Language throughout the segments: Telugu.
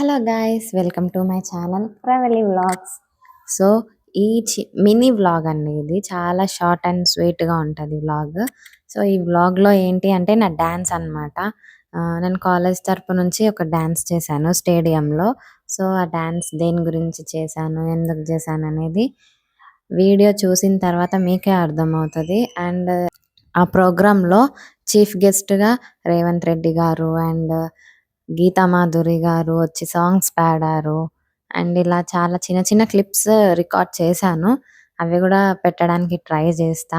Hello guys welcome to my channel travelling vlogs so ఈ చి మినీ వ్లాగ్ అండి ఇది చాలా షార్ట్ అండ్ స్వీట్గా ఉంటుంది వ్లాగ్ సో ఈ వ్లాగ్లో ఏంటి అంటే నా డ్యాన్స్ అన్నమాట. నేను కాలేజ్ తరపు నుంచి ఒక డ్యాన్స్ చేశాను స్టేడియంలో సో ఆ డ్యాన్స్ దేని గురించి చేశాను ఎందుకు చేశాను అనేది వీడియో చూసిన తర్వాత మీకే అర్థమవుతుంది. అండ్ ఆ ప్రోగ్రాంలో చీఫ్ గెస్ట్గా రేవంత్ రెడ్డి గారు అండ్ గీతామాధురి గారు వచ్చి సాంగ్స్ పాడారు. అండ్ ఇలా చాలా చిన్న చిన్న క్లిప్స్ రికార్డ్ చేశాను. అవి కూడా పెట్టడానికి ట్రై చేస్తా.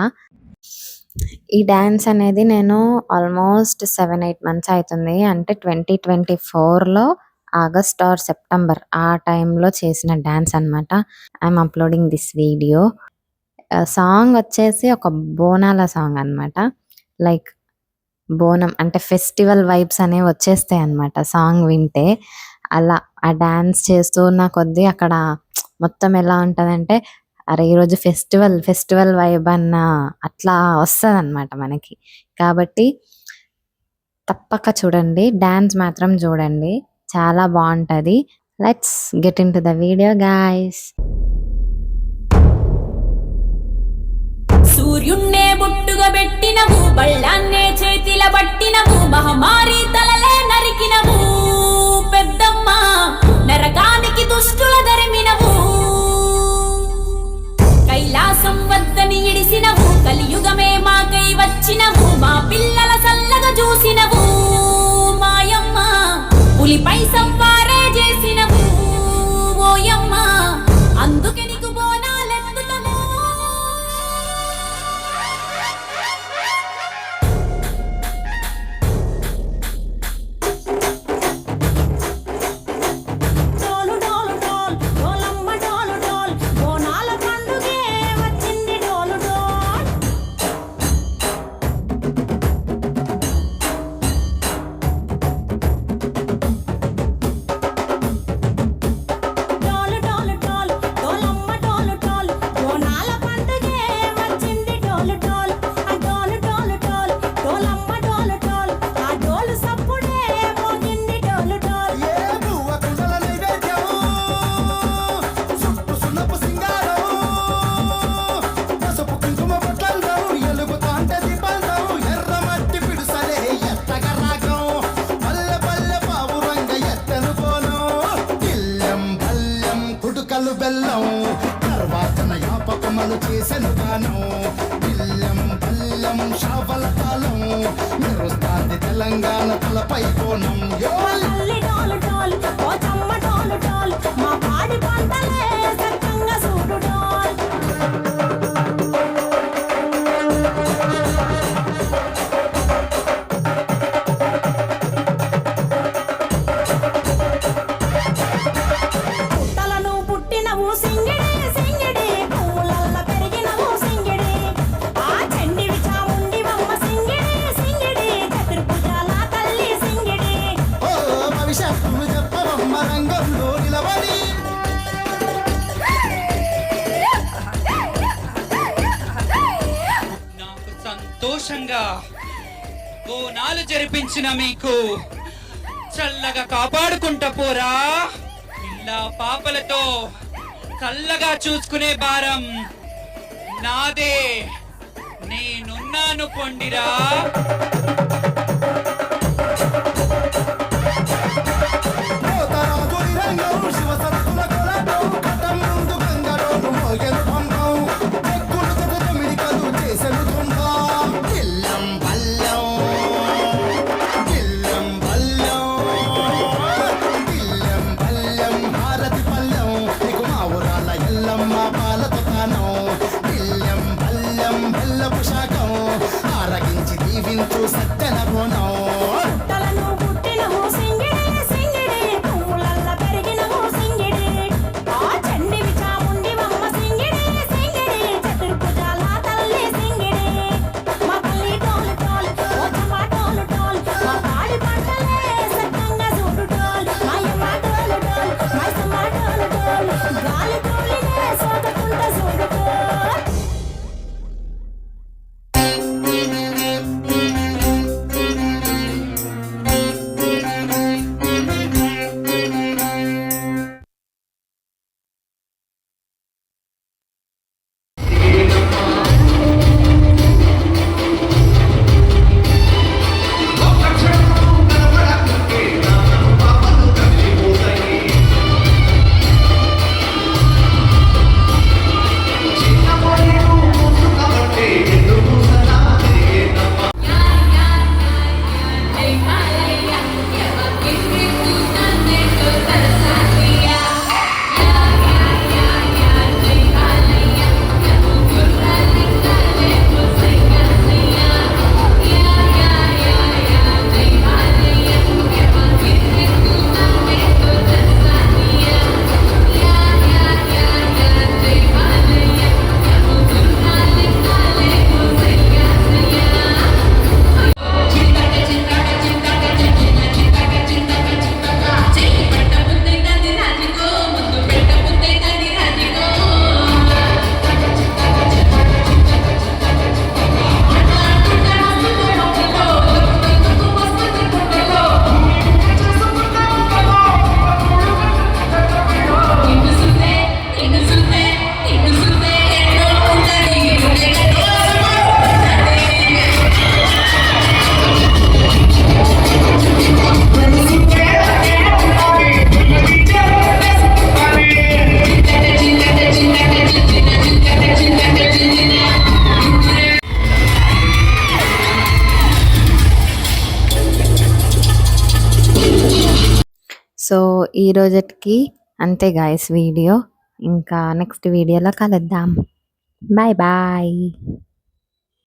ఈ డాన్స్ అనేది నేను ఆల్మోస్ట్ సెవెన్ ఎయిట్ మంత్స్ అవుతుంది. అంటే ట్వంటీ ట్వంటీ ఫోర్లో ఆగస్ట్ ఆర్ సెప్టెంబర్ ఆ టైంలో చేసిన డాన్స్ అనమాట I'm uploading this video song వచ్చేసి ఒక బోనాల సాంగ్ అనమాట లైక్ బోనం అంటే ఫెస్టివల్ వైబ్స్ అనేవి వచ్చేస్తాయి అన్నమాట. సాంగ్ వింటే అలా ఆ డాన్స్ చేస్తూ ఉన్న కొద్దీ అక్కడ మొత్తం ఎలా ఉంటుందంటే అరే ఈరోజు ఫెస్టివల్ ఫెస్టివల్ వైబ్ అన్న అట్లా వస్తుంది అనమాట మనకి. కాబట్టి తప్పక చూడండి డాన్స్ మాత్రం చూడండి. చాలా బాగుంటుంది. Let's get into the video guys. సూర్యున్నే బొట్టుగా పెట్టినవు బళ్ళాన్నే నిలబట్టినవు పట్టినవు మహమారి తలలే నరికినవు పెద్దమ్మ నరకానికి దుష్టుల ధరిమినవు కైలాసం వద్దని ఇడిసినవు కలియుగమే మాకై వచ్చినవు మా పిల్లల సల్లగా చూసినవు మాయమ్మ పులిపై ముక్కలు బెల్లం. తర్వాతన యాపకమలు చేసెను గానం. ఇల్లెం పల్లెం షావల కాలం మెరుస్తాంది తెలంగాణ తలపై కోణం. బోనాలు జరిపించిన మీకు. చల్లగా కాపాడుకుంటా పోరా. ఇలా పాపలతో చల్లగా చూసుకునే భారం నాదే. నేనున్నాను పొండిరా. సో ఈ రోజుకి అంతే గాయస్ వీడియో ఇంకా నెక్స్ట్ వీడియోలో కలుద్దాం. Bye bye